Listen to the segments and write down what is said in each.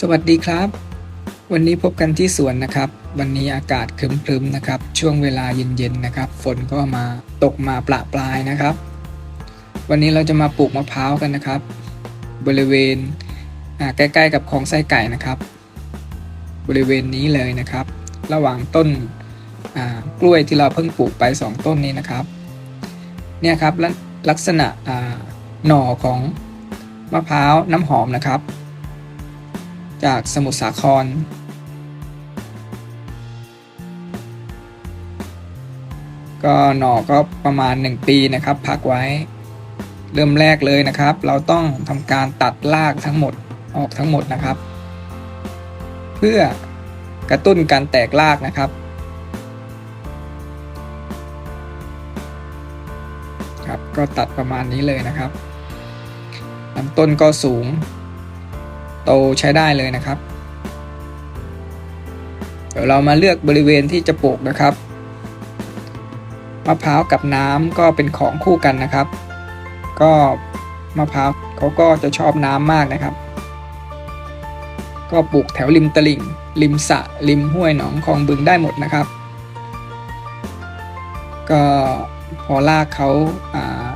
สวัสดีครับ วันนี้พบกันที่สวนนะครับ วันนี้อากาศครึมๆนะครับ ช่วงเวลาเย็นๆนะครับ ฝนก็มาตกมาประปรายนะครับ วันนี้เราจะมาปลูกมะพร้าวกันนะครับ บริเวณใกล้ๆกับคลองไส้ไก่นะครับ บริเวณนี้เลยนะครับ ระหว่างต้นกล้วยที่เราเพิ่งปลูกไป 2 ต้นนี้นะครับ เนี่ยครับลักษณะหน่อของมะพร้าวน้ำหอมนะครับ จากสมุทรสาครก็หน่อก็ประมาณ 1 ปีนะครับพักไว้ เริ่มแรกเลยนะครับ เราต้องทำการตัดรากทั้งหมดออกทั้งหมดนะครับ เพื่อกระตุ้นการแตกรากนะครับครับ ก็ตัดประมาณนี้เลยนะครับลำต้นก็สูง โตใช้ได้เลยนะครับ เดี๋ยวเรามาเลือกบริเวณที่จะปลูกนะครับมะพร้าวกับน้ำก็เป็นของคู่กันนะครับ ก็มะพร้าวเขาก็จะชอบน้ำมากนะครับ ก็ปลูกแถวริมตลิ่ง ริมสระริมห้วยหนองคลองบึงได้หมดนะครับ ก็พอรากเขาา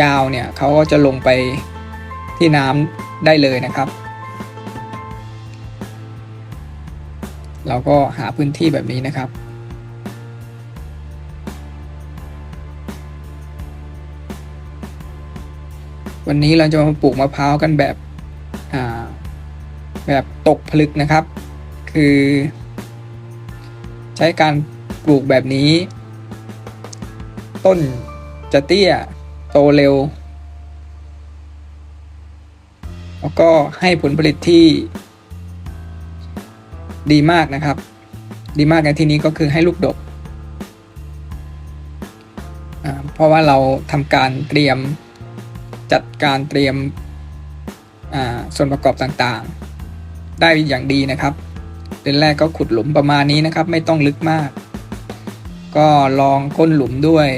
ยาวเนี่ยเขาก็จะลงไปที่น้ำได้เลยนะครับ เราก็หาพื้นที่แบบนี้นะครับ วันนี้เราจะมาปลูกมะพร้าวกันแบบแบบตกผลึกนะครับ คือ ใช้การปลูกแบบนี้ ต้นจะเตี้ยโตเร็ว แล้วก็ให้ผลผลิตที่ ดีมากนะครับ ดีมากในที่นี้ก็คือให้ลูกดกอ่าเพราะว่าเราทำการเตรียมจัดการเตรียมส่วนประกอบต่างๆ ได้อย่างดีนะครับเดือนแรกก็ขุดหลุมประมาณนี้นะครับ ไม่ต้องลึกมาก ก็ลองก้นหลุมด้วย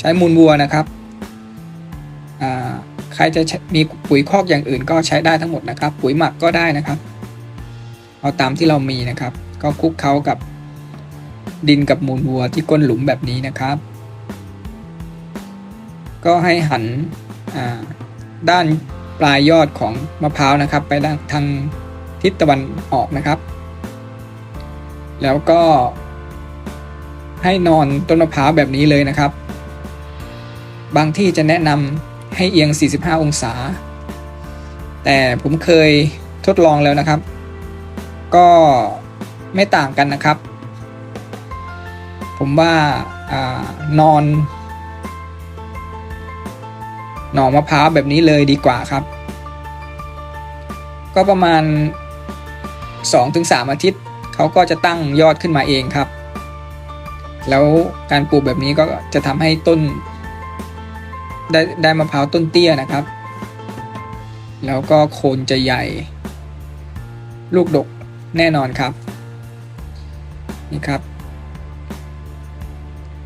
ใช้มูลวัวนะครับใครจะมีปุ๋ยคอกอย่างอื่นก็ใช้ได้ทั้งหมดนะครับ ปุ๋ยหมักก็ได้นะครับ เอาตามที่เรามีนะครับ ก็คลุกเคล้ากับดินกับมูลวัวที่ก้นหลุมแบบนี้นะครับ ก็ให้หันด้านปลายยอดของมะพร้าวนะครับ ไปทางทิศตะวันออกนะครับ แล้วก็ให้นอนต้นมะพร้าวแบบนี้เลยนะครับ บางที่จะแนะนำให้เอียง 45 องศา แต่ผมเคยทดลองแล้วนะครับ ก็ไม่ต่างกันนะครับ ผมว่าอนอน หน่อมะพร้าวแบบนี้เลยดีกว่าครับ ก็ประมาณ 2-3 อาทิตย์เขาก็จะตั้งยอดขึ้นมาเองครับ แล้วการปลูกแบบนี้ก็จะทำให้ต้นได้ได้มะพร้าวต้นเตี้ยนะครับ แล้วก็โคนจะใหญ่ ลูกดก แน่นอนครับ นี่ครับ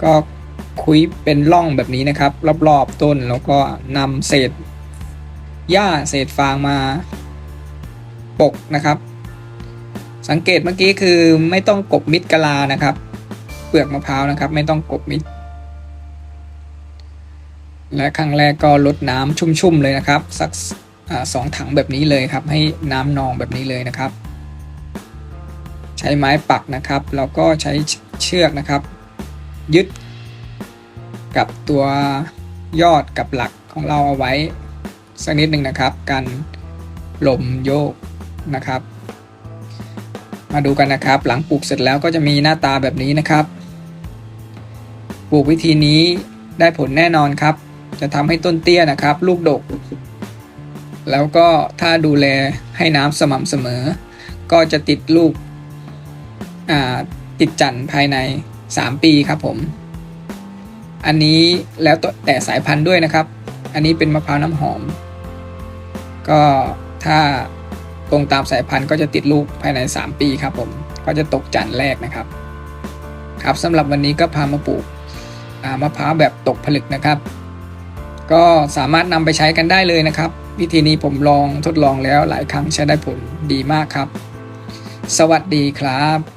ก็คุยเป็นร่องแบบนี้นะครับ รอบๆต้นแล้วก็นำเศษหญ้าเศษฟางมาปกนะครับ สังเกตเมื่อกี้คือไม่ต้องกบมิดกะลานะครับ เปลือกมะพร้าวนะครับ ไม่ต้องกบมิด และครั้งแรกก็ลดน้ำชุ่มๆเลยนะครับ สักอสองถังแบบนี้เลยครับ ให้น้ำนองแบบนี้เลยนะครับ ใช้ไม้ปักนะครับ แล้วก็ใช้เชือกนะครับ ยึด กับตัวยอดกับหลักของเราเอาไว้สักนิดหนึ่งนะครับ กันลมโยกนะครับ มาดูกันนะครับ หลังปลูกเสร็จแล้วก็จะมีหน้าตาแบบนี้นะครับ ปลูกวิธีนี้ได้ผลแน่นอนครับ จะทำให้ต้นเตี้ยนะครับ ลูกดก แล้วก็ถ้าดูแลให้น้ำสม่ำเสมอ ก็จะติดลูก ติดจันทร์ภายใน 3 ปีครับผม อันนี้แล้วแต่สายพันธุ์ด้วยนะครับ อันนี้เป็นมะพร้าวน้ำหอม ก็ถ้าตรงตามสายพันธุ์ก็จะติดลูกภายใน 3 ปีครับผม ก็จะตกจันทร์แรกนะครับ ครับสำหรับวันนี้ก็พามาปลูกมะพร้าวแบบตกผลึกนะครับ ก็สามารถนำไปใช้กันได้เลยนะครับ วิธีนี้ผมลองทดลองแล้วหลายครั้งใช้ได้ผลดีมากครับ สวัสดีครับ